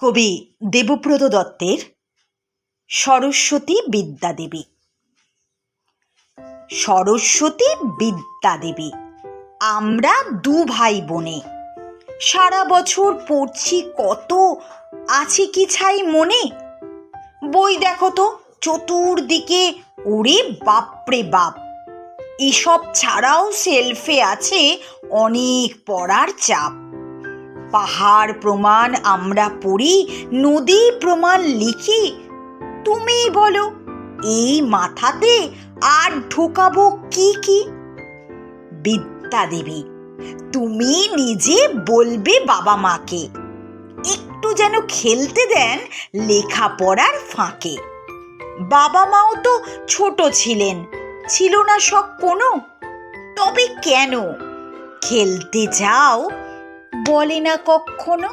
কবি দেবব্রত দত্তের সরস্বতী বিদ্যাদেবী। সরস্বতী বিদ্যাদেবী, আমরা দু ভাই বোনে। সারা বছর পড়ছি কত, আছে কি ছাই মনে? বই দেখো তো, চতুর্দিকে, ওরে বাপরে বাপ। এসব ছাড়াও সেলফে আছে অনেক পড়ার চাপ। পাহাড় প্রমাণ আমরা পড়ি, নদী প্রমাণ লিখি। তুমি বলো, এই মাথাতে আর ঢোকাবো কি কি? বিদ্যা দেবী তুমি নিজে বলবে বাবা মাকে। একটু যেন খেলতে দেন লেখাপড়ার ফাঁকে। বাবা মাও তো ছোট ছিলেন, ছিল না সব কোনো। তবে কেন? খেলতে যাও বলে না কখনো